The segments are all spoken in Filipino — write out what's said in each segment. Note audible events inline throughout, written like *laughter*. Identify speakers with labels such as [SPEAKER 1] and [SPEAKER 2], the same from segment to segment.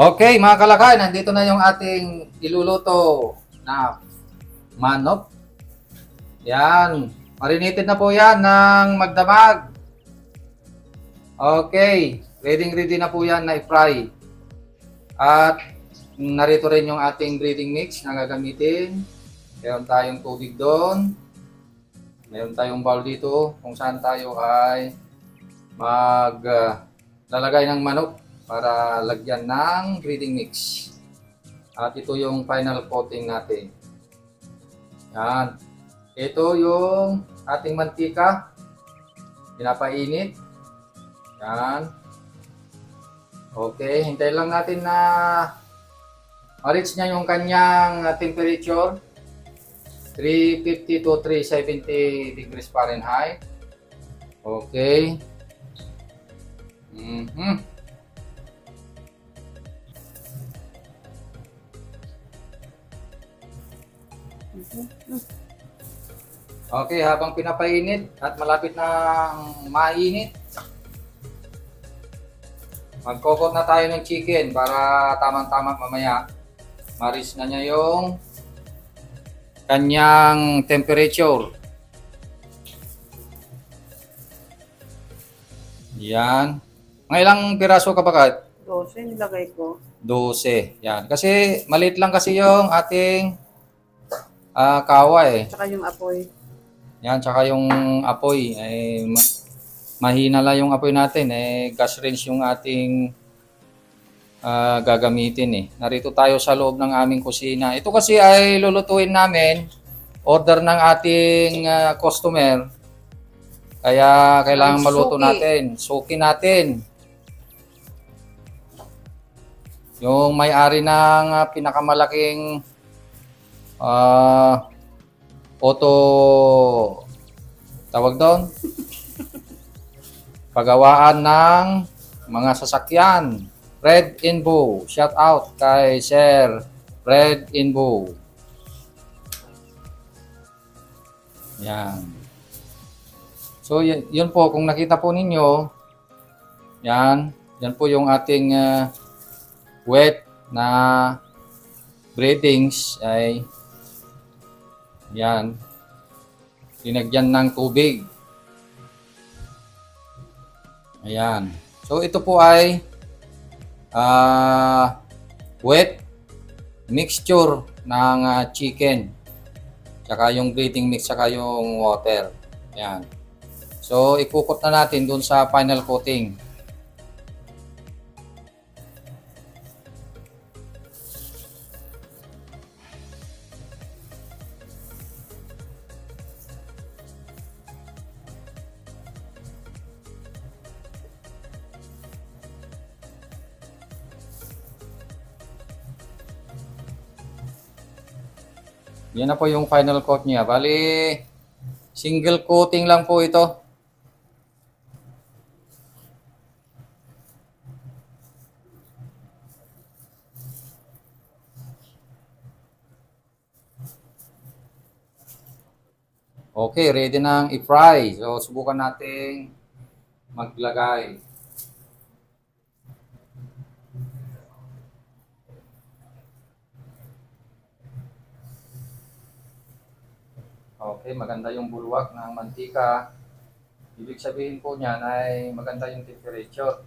[SPEAKER 1] Okay, mga kalakay, nandito na yung ating iluluto na manok. Yan. Marinated na po yan ng magdamag. Okay. Ready ready na po yan na i-fry. At narito rin yung ating breading mix na gagamitin. Meron tayong tubig doon. Meron tayong bowl dito kung saan tayo ay mag ah, lalagay ng manok para lagyan ng breeding mix. At ito yung final coating natin. Yan. Ito yung ating mantika. Pinapainit. Yan. Okay, hintayin lang natin na ma-reach niya yung kanyang uh, temperature. 350 to 370 degrees Fahrenheit. Okay. Mhm. Okay, habang pinapainit at malapit na mainit, magkokot na tayo ng chicken para tamang-tama mamaya maris na niya yung kanyang temperature. Yan. Mga ilang piraso ka ba Kat?
[SPEAKER 2] 12 nilagay ko.
[SPEAKER 1] 12. Yan. Kasi maliit lang kasi yung ating ah kawa eh.
[SPEAKER 2] Tsaka yung apoy.
[SPEAKER 1] Yan, tsaka yung apoy, eh, ma- mahina lang yung apoy natin. Eh, gas range yung ating ah, gagamitin eh. Narito tayo sa loob ng aming kusina. Ito kasi ay lulutuin namin, order ng ating ah, customer. Kaya kailangan
[SPEAKER 2] Ang
[SPEAKER 1] maluto
[SPEAKER 2] suki.
[SPEAKER 1] natin. Suki natin. Yung may-ari ng ah, pinakamalaking ah auto tawag doon? *laughs* Pagawaan ng mga sasakyan. Red Inbo shout out kay Sir Red Inbo yan. So y- yun po. Kung nakita po ninyo yan. Yan po yung ating ah, wet na breedings ay yan. Linagyan ng tubig. Ayan. So ito po ay ah wet mixture ng ah, chicken. Tsaka yung breeding mix, tsaka yung water. Ayan. So ikukot na natin dun sa final coating. Yan na po yung final coat niya. Bali, single coating lang po ito. Okay, ready nang i-fry. So, subukan nating maglagay. Okay, maganda yung bulwak ng mantika. Ibig sabihin po niyan ay maganda yung temperature.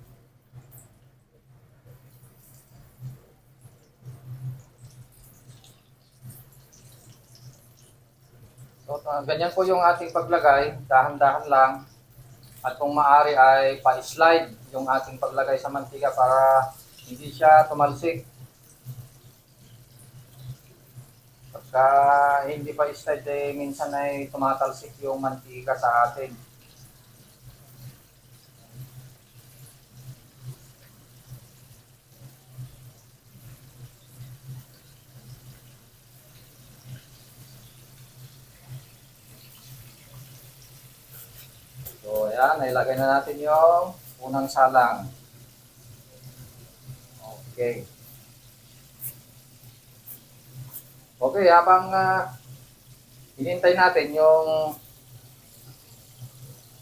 [SPEAKER 1] So, ah, ganyan po yung ating paglagay. Dahan-dahan lang. At kung maaari ay pa-slide yung ating paglagay sa mantika para hindi siya tumalsik. Pagka hindi pa slide eh, minsan ay tumatalsik yung mantika sa atin. So, ayan, nailagay na natin yung unang salang. Okay. Okay, habang uh, hinintay natin yung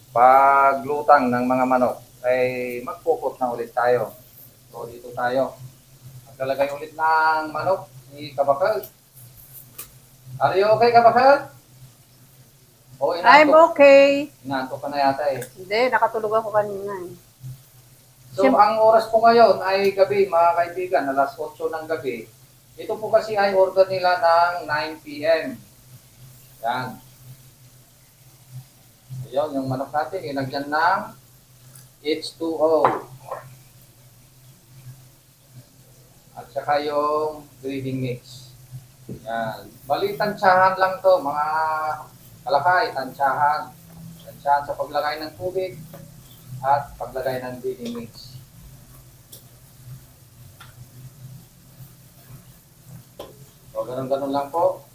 [SPEAKER 1] paglutang ng mga manok, ay magpupot na ulit tayo. So, dito tayo. Maglalagay ulit ng manok ni Kabakal. Are you okay, Kabakal? O,
[SPEAKER 2] I'm
[SPEAKER 1] inantok,
[SPEAKER 2] okay.
[SPEAKER 1] inantok ka na yata eh.
[SPEAKER 2] Hindi, nakatulog ako kanina eh.
[SPEAKER 1] So,
[SPEAKER 2] Siyem-
[SPEAKER 1] ang oras po ngayon ay gabi, mga kaibigan, alas 8 ng gabi. Ito po kasi ay order nila ng 9 p.m. Yan. Ayun, yung manok natin, ilagyan ng H2O. At saka yung breeding mix. Yan. Bali, tansyahan lang to, mga kalakay, tansyahan. Tansyahan sa paglagay ng tubig at paglagay ng breeding mix. O, ganun-ganun lang po.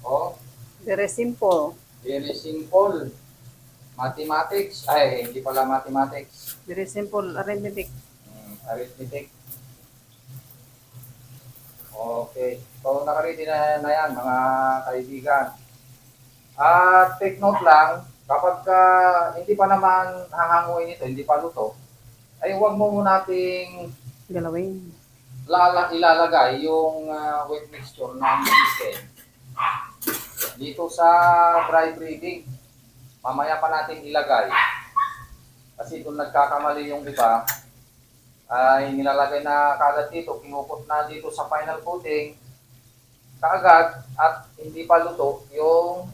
[SPEAKER 1] O,
[SPEAKER 2] Very simple.
[SPEAKER 1] very simple. Mathematics. Ay, hindi pala mathematics.
[SPEAKER 2] Very simple arithmetic.
[SPEAKER 1] Hmm, arithmetic. Okay. So, nakaredy na, na yan, mga kaibigan. At take note lang, kapag ka hindi pa naman hahanguin ito, hindi pa luto, ay huwag mo muna nating
[SPEAKER 2] Galawin.
[SPEAKER 1] Lala, ilalagay yung ah, wet mixture ng chicken dito sa dry breeding. Mamaya pa natin ilagay. Kasi kung nagkakamali yung iba, ay nilalagay na kaagad dito, kinukot na dito sa final coating, kaagad at hindi pa luto yung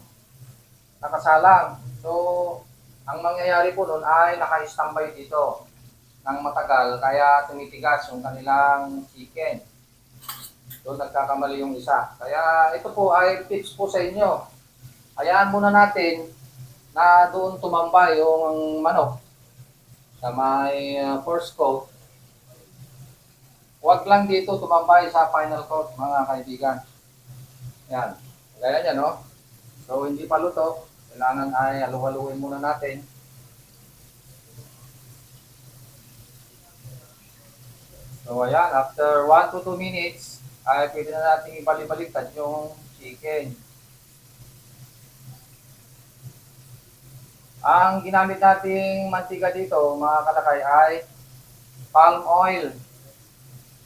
[SPEAKER 1] nakasalang. So, ang mangyayari po nun ay naka-standby dito ng matagal, kaya tumitigas yung kanilang chicken. Doon nagkakamali yung isa. Kaya ito po ay tips po sa inyo. Hayaan muna natin na doon tumambay yung manok sa may uh, first coat. Huwag lang dito tumambay sa final coat, mga kaibigan. Yan. Gaya niya, no? So, hindi pa luto. Kailangan ay halu-haluin muna natin. So, ayan. After 1 to 2 minutes, ay pwede na natin ibalik-baliktad yung chicken. Ang ginamit nating mantika dito, mga kalakay, ay palm oil.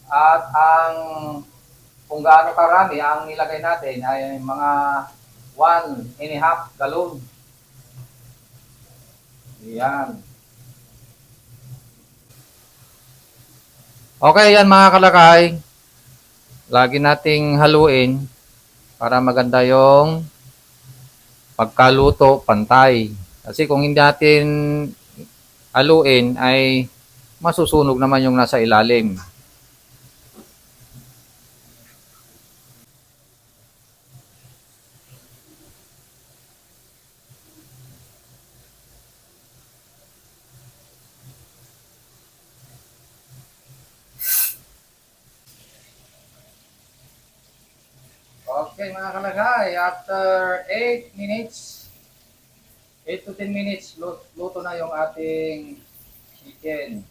[SPEAKER 1] At ang kung gaano karami ang nilagay natin ay mga 1 and a half galon. Yan. Okay, yan mga kalakay. Lagi nating haluin para maganda yung pagkaluto pantay. Kasi kung hindi natin haluin ay masusunog naman yung nasa ilalim. Okay mga kalagay, after 8 minutes, 8 to 10 minutes, lu- luto na yung ating chicken.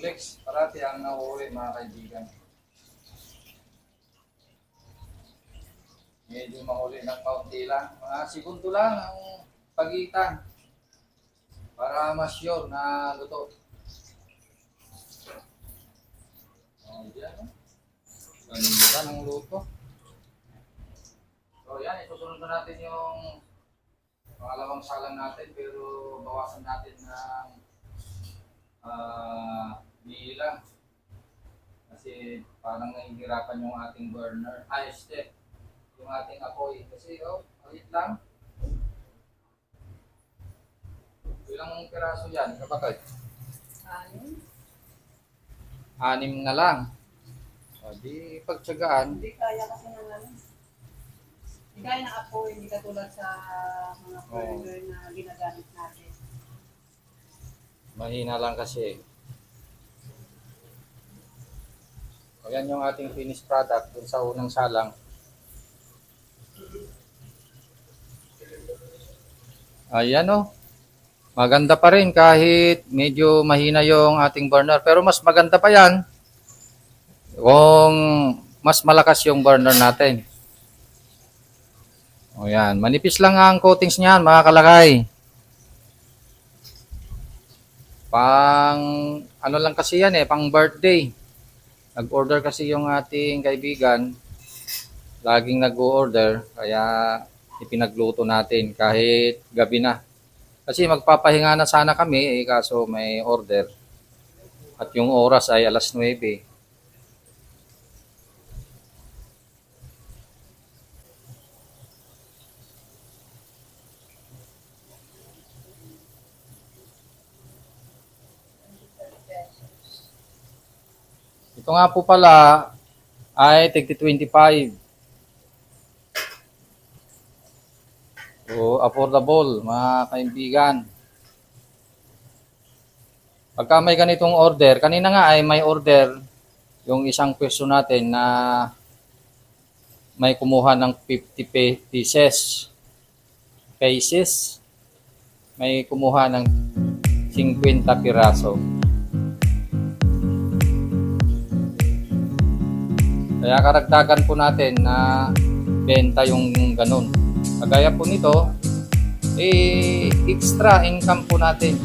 [SPEAKER 1] Legs, parati ang nauuli mga kaibigan. Medyo mahuli ng kaunti lang. Mga segundo lang ang pagitan. Para mas sure na luto. Oh, yan. oh. Ganda ng luto. So yan, itusunod na natin yung pangalawang salang natin pero bawasan natin ng ah bilang kasi parang nahihirapan yung ating burner. Ay step yung ating apoy. Kasi oh alit lang. Ilang piraso yan? Kapatid
[SPEAKER 2] Ano?
[SPEAKER 1] anim. Na lang. O di pagtsagaan.
[SPEAKER 2] Hindi kaya kasi ng ano. Hindi kaya ng apoy, hindi katulad sa mga burger na ginagamit natin.
[SPEAKER 1] mahina lang kasi Ayan yung ating finished product dun sa unang salang. Ayan o. Maganda pa rin kahit medyo mahina yung ating burner. Pero mas maganda pa yan kung mas malakas yung burner natin. O yan. Manipis lang ang coatings niyan mga kalakay. Pang ano lang kasi yan eh, pang birthday. Nag-order kasi yung ating kaibigan. Laging nag-order kaya ipinagluto natin kahit gabi na. Kasi magpapahinga na sana kami eh, kaso may order. At yung oras ay alas 9. Ito nga po pala ay tigti 25. So, affordable, mga kaibigan. Pagka may ganitong order, kanina nga ay may order yung isang pwesto natin na may kumuha ng 50 pe- pieces. Pieces. May kumuha ng 50 piraso. Kaya karagdagan po natin na benta yung ganun. Kagaya po nito, eh, extra income po natin.